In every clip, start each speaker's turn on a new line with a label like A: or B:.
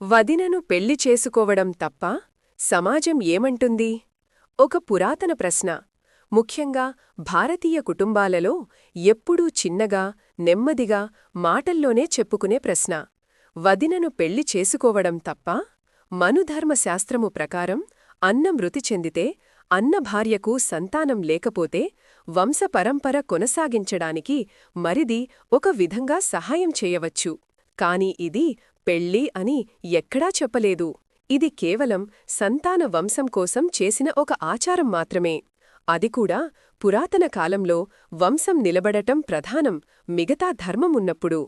A: వదినను పెళ్ళి చేసుకోవడం తప్ప సమాజం ఏమంటుంది? ఒక పురాతన ప్రశ్న. ముఖ్యంగా భారతీయ కుటుంబాలలో ఎప్పుడూ చిన్నగా నెమ్మదిగా మాటల్లోనే చెప్పుకునే ప్రశ్న. వదినను పెళ్ళి చేసుకోవడం తప్ప మనుధర్మశాస్త్రము ప్రకారం అన్న మృతి చెందితే అన్న భార్యకు సంతానం లేకపోతే వంశపరంపర కొనసాగించడానికి మరిది ఒక విధంగా సహాయం చేయవచ్చు. కాని ఇది పెళ్ళి అని ఎక్కడా చెప్పలేదు. ఇది కేవలం సంతాన వంశం కోసం చేసిన ఒక ఆచారం మాత్రమే. అది కూడా పురాతన కాలంలో వంశం నిలబడటం ప్రధానం మిగతా ధర్మమున్నప్పుడు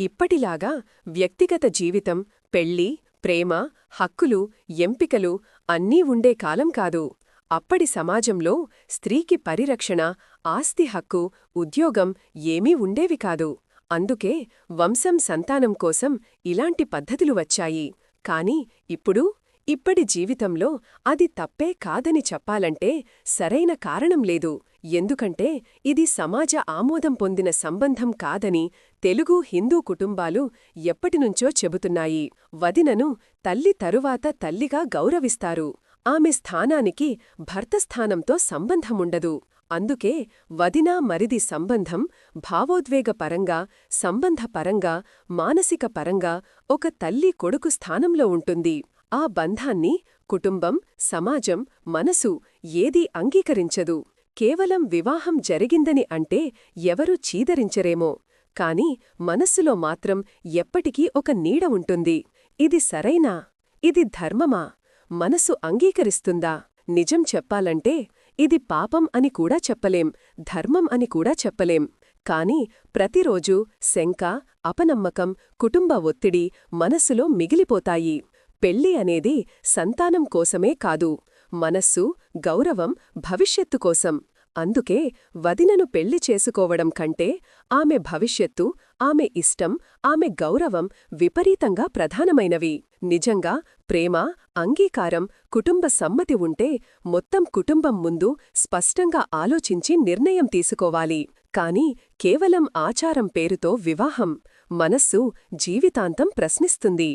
A: ఇప్పటిలాగా వ్యక్తిగత జీవితం పెళ్ళి ప్రేమ హక్కులు ఎంపికలు అన్నీ ఉండే కాలం కాదు. అప్పటి సమాజంలో స్త్రీకి పరిరక్షణ ఆస్తి హక్కు ఉద్యోగం ఏమీ ఉండేవి కాదు. అందుకే వంశం సంతానం కోసం ఇలాంటి పద్ధతులు వచ్చాయి. కాని ఇప్పుడు ఇప్పటి జీవితంలో అది తప్పే కాదని చెప్పాలంటే సరైన కారణం లేదు. ఎందుకంటే ఇది సమాజ ఆమోదం పొందిన సంబంధం కాదని తెలుగు హిందూ కుటుంబాలు ఎప్పటినుంచో చెబుతున్నాయి. వదినను తల్లి తరువాత తల్లిగా గౌరవిస్తారు. ఆమె స్థానానికి భర్త స్థానంతో సంబంధముండదు. అందుకే వదినా మరిది సంబంధం భావోద్వేగపరంగా సంబంధపరంగా మానసిక పరంగా ఒక తల్లి కొడుకు స్థానంలో ఉంటుంది. ఆ బంధాన్ని కుటుంబం సమాజం మనసు ఏదీ అంగీకరించదు. కేవలం వివాహం జరిగిందని అంటే ఎవరూ చీదరించరేమో. కాని మనస్సులో మాత్రం ఎప్పటికీ ఒక నీడ ఉంటుంది. ఇది సరైనా? ఇది ధర్మమా? మనసు అంగీకరిస్తుందా? నిజం చెప్పాలంటే ఇది పాపం అని కూడా చెప్పలేం ధర్మం అని కూడా చెప్పలేం. కాని ప్రతిరోజూ శంక అపనమ్మకం కుటుంబ ఒత్తిడి మనస్సులో మిగిలిపోతాయి. పెళ్ళి అనేది సంతానం కోసమే కాదు మనస్సు గౌరవం భవిష్యత్తు కోసం. అందుకే వదినను పెళ్ళి చేసుకోవడం కంటే ఆమె భవిష్యత్తు ఆమె ఇష్టం ఆమె గౌరవం విపరీతంగా ప్రధానమైనవి. నిజంగా ప్రేమ అంగీకారం కుటుంబ సమ్మతి ఉంటే మొత్తం కుటుంబం ముందు స్పష్టంగా ఆలోచించి నిర్ణయం తీసుకోవాలి. కాని కేవలం ఆచారం పేరుతో వివాహం మనస్సు జీవితాంతం ప్రశ్నిస్తుంది.